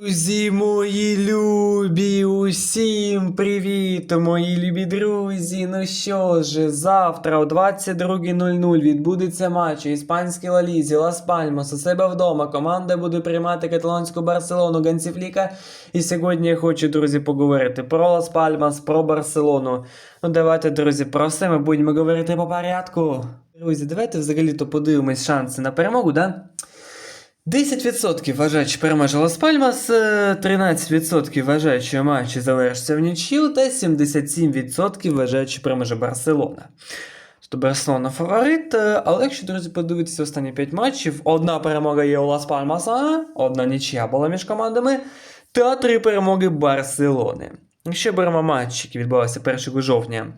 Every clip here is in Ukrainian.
Друзі, мої любі, усім привіт, мої любі друзі. Ну що ж, завтра о 22.00 відбудеться матч у іспанській лалізі Лас Пальмас у себе вдома. Команда буде приймати каталонську Барселону Ганцифліка. І сьогодні я хочу, друзі, поговорити про Лас Пальмас, про Барселону. Ну давайте, друзі, про все ми будемо говорити по порядку. Друзі, давайте взагалі-то подивимось шанси на перемогу, да? 10% вважають, що переможе Лас Пальмас, е, 13% вважають, що матч завершиться в нічию, та 77% вважають, що переможе Барселона. Тобто Барселона фаворит, е, але якщо, друзі, подивитися останні 5 матчів, одна перемога є у Лас Пальмаса, одна нічия була між командами, та три перемоги Барселони. Якщо беремо матч, який відбувався 1 жовтня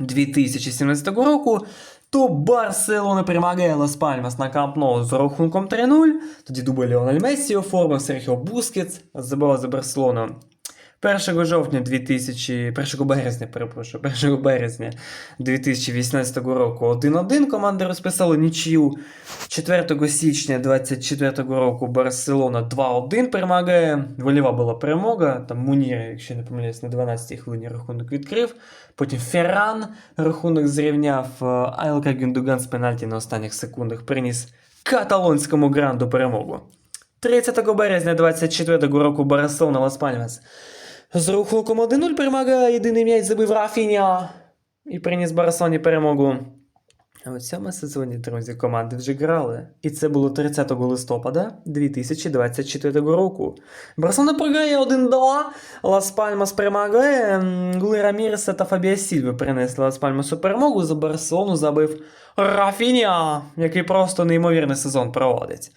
2017 року, то Барселона перемагає Лас Пальмас на Камп Ноу з рахунком 3-0. Тоді дубль Леональ Мессі оформив Серхіо Бускетс, забивав за Барселону. 1 жовтня 2000, 1 березня, перепрошую, 1 березня 2018 року 1-1 команди розписали нічию. 4 січня 2024 року Барселона 2-1 перемагає. Вольова була перемога. Там Мунір, якщо не помиляюсь, на 12-й хвилині рахунок відкрив. Потім Ферран рахунок зрівняв. е, А ЛК Гюндуган з пенальті на останніх секундах приніс каталонському гранду перемогу. 30 березня 24 року Барселона Лас Пальмас з рахунком 1-0 перемагає. Єдиний м'яч забив Рафіня і приніс Барселоні перемогу. А у цьому сезоні, друзі, команди вже грали. І це було 30 листопада 2024 року. Барселона програє 1-2, Лас Пальмас перемагає. Гули Раміреса та Фабія Сільви принесли Лас Пальмасу перемогу. За Барселону забив Рафіня, який просто неймовірний сезон проводить.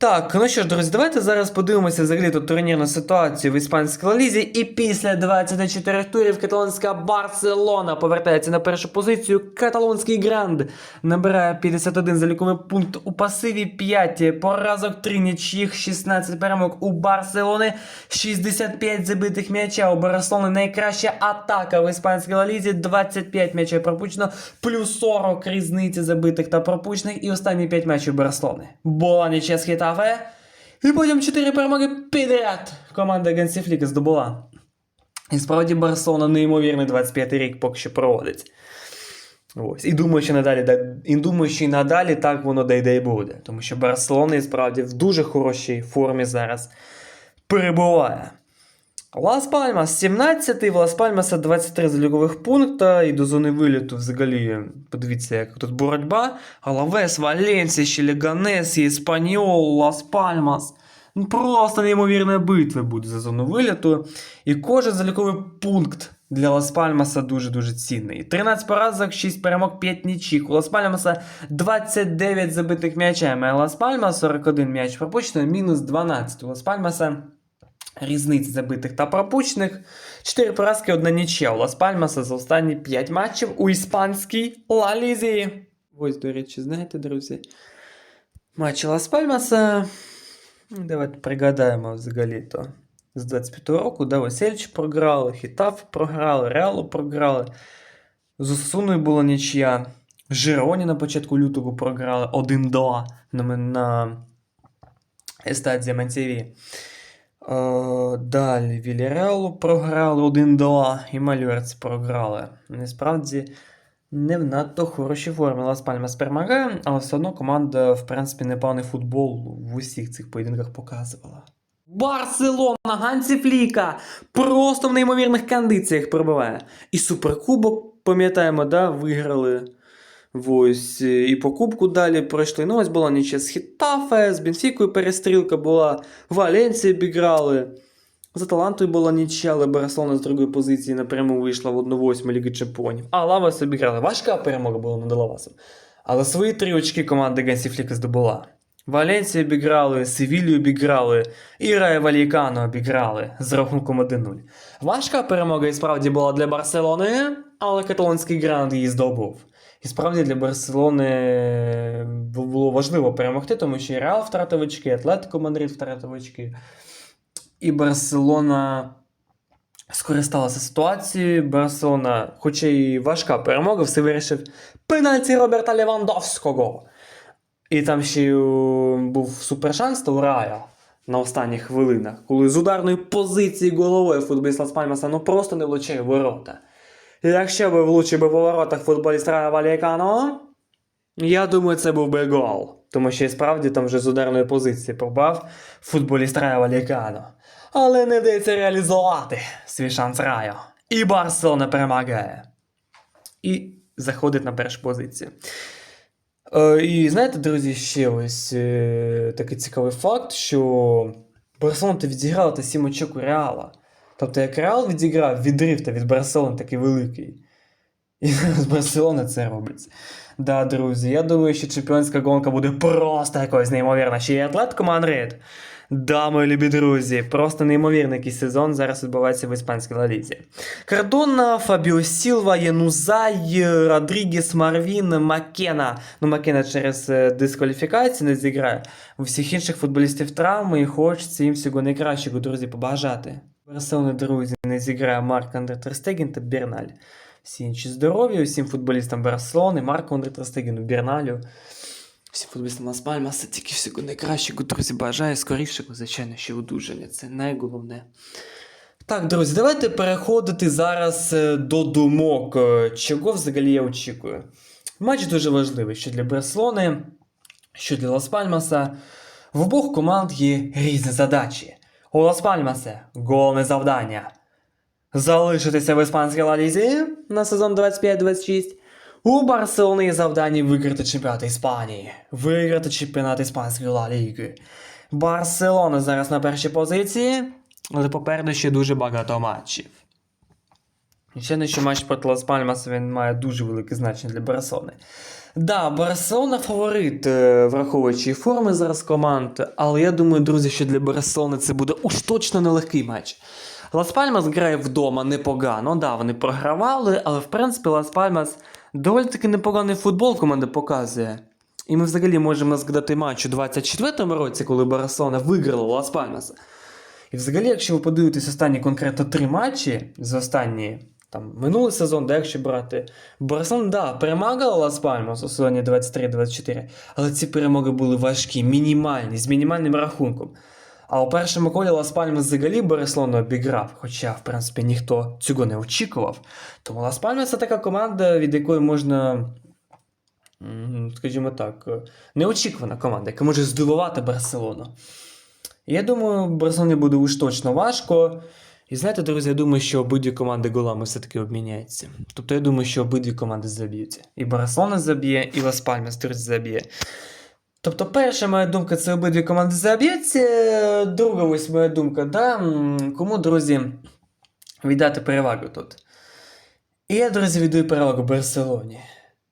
Так, ну що ж, друзі, давайте зараз подивимося взагалі тут турнірну ситуацію в іспанській лалізі. І після 24 турів каталонська Барселона повертається на першу позицію. Каталонський гранд набирає 51 заліковий пункт у пасиві 5 поразок, 3 нічних, 16 перемог у Барселони, 65 забитих м'яча. У Барселони найкраща атака в іспанській лалізі, 25 м'ячів пропущено, плюс 40 різниці забитих та пропущених. І останні 5 матчів Барселони. Була нічия з Хетафе. І потім 4 перемоги підряд команда Гансіфліка здобула. І справді Барселона неймовірний 25-й рік поки що проводить. Ось. І думаю, що надалі, і думаю, що і надалі так воно дійде і буде. Тому що Барселона і справді в дуже хорошій формі зараз перебуває. Лас Пальмас 17, в Лас Пальмаса 23 залікових пункта і до зони виліту взагалі. Подивіться, як тут боротьба. Алавес, Валенсія, ще Леганес, Іспаньол, Лас Пальмас. Ну, Просто неймовірна битва буде за зону виліту. І кожен заліковий пункт для Лас Пальмаса дуже-дуже цінний. 13 поразок, 6 перемог, 5 нічих. У Лас Пальмаса 29 забитих м'ячами, а Лас Пальмас 41 м'яч пропущено, мінус 12. У Лас Пальмаса різниць забитих та пропущених. 4 поразки, одна нічия у Лас Пальмаса за останні 5 матчів у іспанській Ла Лізі. Ось, до речі, знаєте, друзі. Матчі Лас Пальмаса. Давайте пригадаємо взагалі-то. З 25-го року, да, Весельч програли, Хітаф програли, Реалу програли. З Осуною була нічия. Жироні на початку лютого програли 1-2 на, на естаді Мантіві. Е, Далі Вільяреалу програли 1-2 і Малюерц програли. Насправді не в надто хорошій формі. Лас Пальмас перемагає, але все одно команда, в принципі, непоганий футбол в усіх цих поєдинках показувала. Барселона, Гансі Фліка просто в неймовірних кондиціях пробиває. І суперкубок, пам'ятаємо, да, виграли. Ось, е, і по кубку далі пройшли. Ну, ось була нічия з Хітафе, з Бенфікою перестрілка була, Валенція обіграли. З Аталантою була нічия, але Барселона з другої позиції напряму вийшла в 1-8 Ліги Чемпіонів. А Лавас обіграли. Важка перемога була над Лавасом. Але свої три очки команда Гансіфліка здобула. Валенцію обіграли, Севілію обіграли, і Рая Валікану обіграли з рахунком 1-0. Важка перемога і справді була для Барселони, але каталонський гранд її здобув. І справді для Барселони було важливо перемогти, тому що і Реал втратив очки, і Атлетико Мадрид втратив очки. І Барселона скористалася ситуацією. Барселона, хоча і важка перемога, все вирішив пенальті Роберта Левандовського. І там ще е, був супершанс то Рая. на останніх хвилинах, коли з ударної позиції головою футболіст Лас ну просто не влучив в ворота. Якщо би влучив би по воротах футболіст Рая Валікано, я думаю, це був би гол. Тому що і справді там вже з ударної позиції попав футболіст Рая Валікано. Але не вдається реалізувати свій шанс Райо. І Барселона перемагає. І заходить на першу позицію. Е, і знаєте, друзі, ще ось е, такий цікавий факт, що Барселона відіграла та 7 очок у Реала. Тобто, як Реал відіграв відрив та від Барселони такий великий. І зараз Барселона це робить. Да, друзі, я думаю, що чемпіонська гонка буде просто якось неймовірна. Ще й Атлетико Мадрид. Да, мої любі друзі, просто неймовірний який сезон зараз відбувається в іспанській лалізі. Кардона, Фабіо Сілва, Янузай, Родрігес, Марвін, Макена. Ну, Макена через е, дискваліфікацію не зіграє. У всіх інших футболістів травми і хочеться їм всього найкращого, друзі, побажати. Барселони, друзі, не зіграє Марк Андре Терстеген та Берналь. Всі інші здорові, усім футболістам Барселони, Марку Андре Терстегену, Берналю. Всім футболістам Лас Пальмаса тільки всього найкращого, друзі, бажаю скорішого, звичайно, ще одужання. Це найголовне. Так, друзі, давайте переходити зараз е, до думок, е, чого взагалі я очікую. Матч дуже важливий, що для Барселони, що для Лас Пальмаса. В обох команд є різні задачі. У Лас Пальмасе головне завдання залишитися в іспанській лалізі на сезон 25-26. У Барселони завдання виграти чемпіонат Іспанії, виграти чемпіонат Іспанської Ла Ліги. Барселона зараз на першій позиції, але попереду ще дуже багато матчів. Ще не що матч проти Лас Пальмас він має дуже велике значення для Барселони. Да, Барселона фаворит, е, враховуючи форми зараз команд, але я думаю, друзі, що для Барселони це буде уж точно нелегкий матч. Лас Пальмас грає вдома непогано. Да, вони програвали, але в принципі Лас Пальмас доволі таки непоганий футбол команда показує. І ми взагалі можемо згадати матч у 24-му році, коли Барселона виграла Лас Пальмаса. І взагалі, якщо ви подивитесь останні конкретно три матчі з останні там минулий сезон, да, якщо брати, Барселона, да, перемагала Лас Пальмас у сезоні 23-24, але ці перемоги були важкі, мінімальні, з мінімальним рахунком. А у першому колі Лас Пальмас взагалі Барселону обіграв, хоча, в принципі, ніхто цього не очікував. Тому Лас Пальмас це така команда, від якої можна, скажімо так, неочікувана команда, яка може здивувати Барселону. Я думаю, Барселоні буде уж точно важко. І знаєте, друзі, я думаю, що обидві команди голами все-таки обміняються. Тобто я думаю, що обидві команди заб'ються. І Барселона заб'є, і Лас Пальмас друзі, заб'є. Тобто, перша моя думка це обидві команди заб'ються. Друга ось моя думка, да? кому, друзі, віддати перевагу тут. І я, друзі, віддаю перевагу Барселоні.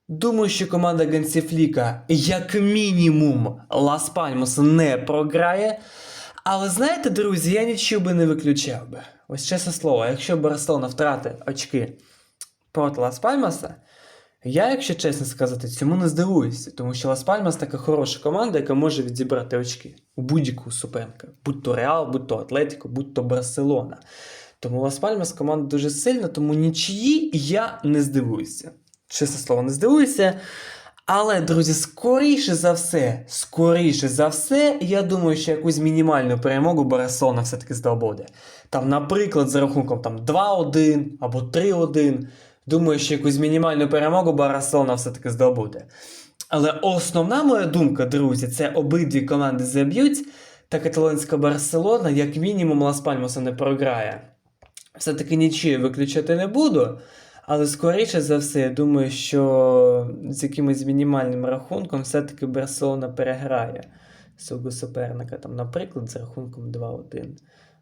Думаю, що команда Гансіфліка, як мінімум, Лас Пальмас не програє. Але знаєте, друзі, я нічого би не виключав би. Ось чесне слово, якщо Барселона втратить очки проти Лас Пальмаса, я, якщо чесно сказати, цьому не здивуюся, тому що Лас Пальмас така хороша команда, яка може відзібрати очки у будь-якого суперника, будь то Реал, будь то Атлетико, будь то Барселона. Тому Лас Пальмас команда дуже сильна, тому нічиї я не здивуюся. Чесне слово, не здивуюся. Але, друзі, скоріше за все, скоріше за все, я думаю, що якусь мінімальну перемогу Барселона все-таки здобуде. Там, наприклад, за рахунком там 2-1 або 3-1. Думаю, що якусь мінімальну перемогу Барселона все-таки здобуде. Але основна моя думка, друзі, це обидві команди заб'ють, та каталонська Барселона, як мінімум, Лас Пальмаса не програє. Все-таки нічого виключати не буду. Але скоріше за все, я думаю, що з якимось мінімальним рахунком все-таки Барселона переграє свого суперника, там, наприклад, з рахунком 2-1.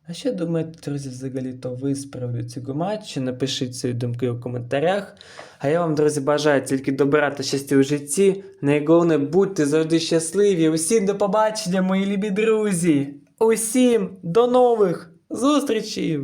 А що думаєте, друзі, взагалі то ви з приводу цього матчу? Напишіть свої думки у коментарях. А я вам, друзі, бажаю тільки добра та щастя у житті. Найголовне, будьте завжди щасливі. Усім до побачення, мої любі друзі! Усім до нових зустрічей!